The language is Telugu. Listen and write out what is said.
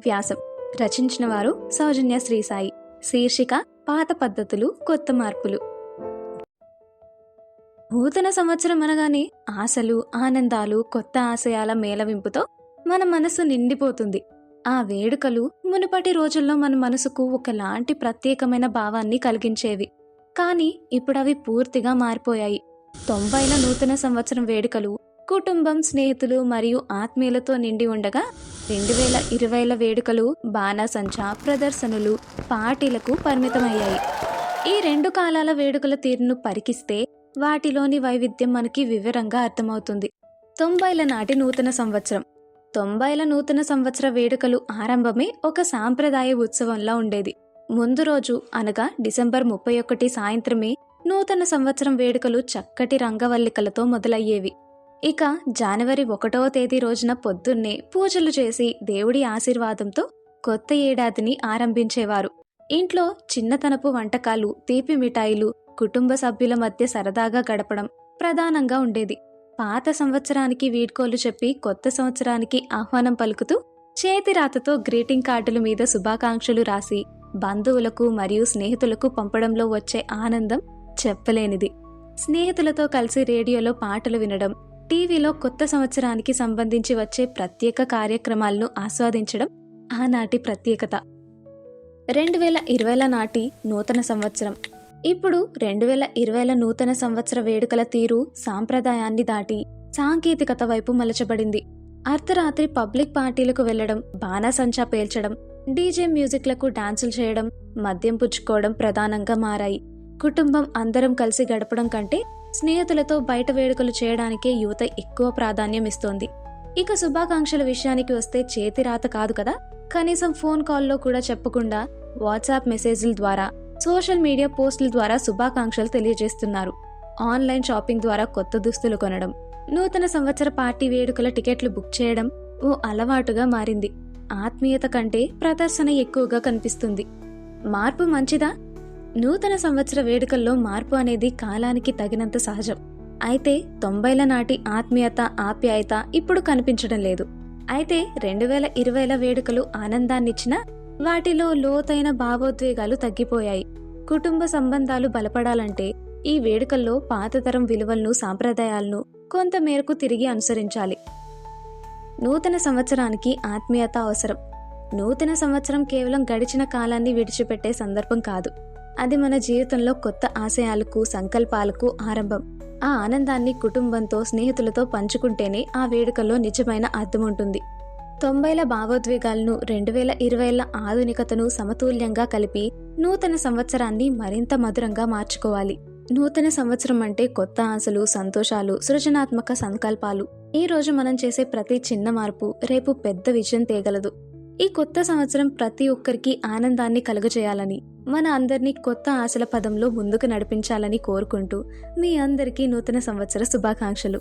వ్యాసం. రచించిన వారు సౌజన్య శ్రీసాయి. శీర్షిక పాత పద్ధతులు కొత్త మార్పులు. నూతన సంవత్సరం అనగానే ఆశలు ఆనందాలు కొత్త ఆశయాల మేళవింపుతో మన మనసు నిండిపోతుంది. ఆ వేడుకలు మునుపటి రోజుల్లో మన మనసుకు ఒకలాంటి ప్రత్యేకమైన భావాన్ని కలిగించేవి. కానీ ఇప్పుడు అవి పూర్తిగా మారిపోయాయి. తొంభైల నూతన సంవత్సరం వేడుకలు కుటుంబం స్నేహితులు మరియు ఆత్మీయులతో నిండి ఉండగా రెండు వేల ఇరవైల వేడుకలు బాణాసంచా ప్రదర్శనలు పార్టీలకు పరిమితమయ్యాయి. ఈ రెండు కాలాల వేడుకల తీరును పరికిస్తే వాటిలోని వైవిధ్యం మనకి వివరంగా అర్థమవుతుంది. తొంభైల నాటి నూతన సంవత్సరం. తొంభైల నూతన సంవత్సర వేడుకలు ఆరంభమే ఒక సాంప్రదాయ ఉత్సవంలా ఉండేది. ముందు రోజు అనగా డిసెంబర్ ముప్పై ఒకటి సాయంత్రమే నూతన సంవత్సరం వేడుకలు చక్కటి రంగవల్లికలతో మొదలయ్యేవి. ఇక జనవరి ఒకటవ తేదీ రోజున పొద్దున్నే పూజలు చేసి దేవుడి ఆశీర్వాదంతో కొత్త ఏడాదిని ఆరంభించేవారు. ఇంట్లో చిన్నతనపు వంటకాలు తీపి మిఠాయిలు కుటుంబ సభ్యుల మధ్య సరదాగా గడపడం ప్రధానంగా ఉండేది. పాత సంవత్సరానికి వీడ్కోలు చెప్పి కొత్త సంవత్సరానికి ఆహ్వానం పలుకుతూ చేతి రాతతో గ్రీటింగ్ కార్డుల మీద శుభాకాంక్షలు రాసి బంధువులకు మరియు స్నేహితులకు పంపడంలో వచ్చే ఆనందం చెప్పలేనిది. స్నేహితులతో కలిసి రేడియోలో పాటలు వినడం టీవీలో కొత్త సంవత్సరానికి సంబంధించి వచ్చే ప్రత్యేక కార్యక్రమాలను ఆస్వాదించడం ఆనాటి ప్రత్యేకత. రెండు వేల ఇరవైల నాటి నూతన సంవత్సరం. ఇప్పుడు రెండు వేల ఇరవైల నూతన సంవత్సర వేడుకల తీరు సాంప్రదాయాన్ని దాటి సాంకేతికత వైపు మలచబడింది. అర్ధరాత్రి పబ్లిక్ పార్టీలకు వెళ్ళడం బాణాసంచా పేల్చడం డీజే మ్యూజిక్లకు డాన్సులు చేయడం మద్యం పుచ్చుకోవడం ప్రధానంగా మారాయి. కుటుంబం అందరం కలిసి గడపడం కంటే స్నేహితులతో బయట వేడుకలు చేయడానికే యువత ఎక్కువ ప్రాధాన్యం ఇస్తోంది. ఇక శుభాకాంక్షల విషయానికి వస్తే చేతి రాత కాదు కదా? కనీసం ఫోన్ కాల్లో కూడా చెప్పకుండా వాట్సాప్ మెసేజ్ల ద్వారా సోషల్ మీడియా పోస్టుల ద్వారా శుభాకాంక్షలు తెలియజేస్తున్నారు. ఆన్లైన్ షాపింగ్ ద్వారా కొత్త దుస్తులు కొనడం నూతన సంవత్సర పార్టీ వేడుకల టికెట్లు బుక్ చేయడం ఓ అలవాటుగా మారింది. ఆత్మీయత కంటే ప్రదర్శన ఎక్కువగా కనిపిస్తుంది. మార్పు మంచిదా? నూతన సంవత్సర వేడుకల్లో మార్పు అనేది కాలానికి తగినంత సహజం. అయితే తొంభైల నాటి ఆత్మీయత ఆప్యాయత ఇప్పుడు కనిపించడం లేదు. అయితే రెండు వేల ఇరవైల వేడుకలు ఆనందాన్నిచ్చినా వాటిలో లోతైన భావోద్వేగాలు తగ్గిపోయాయి. కుటుంబ సంబంధాలు బలపడాలంటే ఈ వేడుకల్లో పాతతరం విలువలను సాంప్రదాయాలను కొంత మేరకు తిరిగి అనుసరించాలి. నూతన సంవత్సరానికి ఆత్మీయత అవసరం. నూతన సంవత్సరం కేవలం గడిచిన కాలాన్ని విడిచిపెట్టే సందర్భం కాదు. అది మన జీవితంలో కొత్త ఆశయాలకు సంకల్పాలకు ఆరంభం. ఆ ఆనందాన్ని కుటుంబంతో స్నేహితులతో పంచుకుంటేనే ఆ వేడుకల్లో నిజమైన అర్థం ఉంటుంది తొంభైల భావోద్వేగాలను రెండు వేల ఇరవైల ఆధునికతను సమతుల్యంగా కలిపి నూతన సంవత్సరాన్ని మరింత మధురంగా మార్చుకోవాలి. నూతన సంవత్సరం అంటే కొత్త ఆశలు సంతోషాలు సృజనాత్మక సంకల్పాలు. ఈ రోజు మనం చేసే ప్రతి చిన్న మార్పు రేపు పెద్ద విజయం తేగలదు. ఈ కొత్త సంవత్సరం ప్రతి ఒక్కరికి ఆనందాన్ని కలుగజేయాలని మన అందరినీ కొత్త ఆశల పదంలో ముందుకు నడిపించాలని కోరుకుంటూ మీ అందరికీ నూతన సంవత్సర శుభాకాంక్షలు.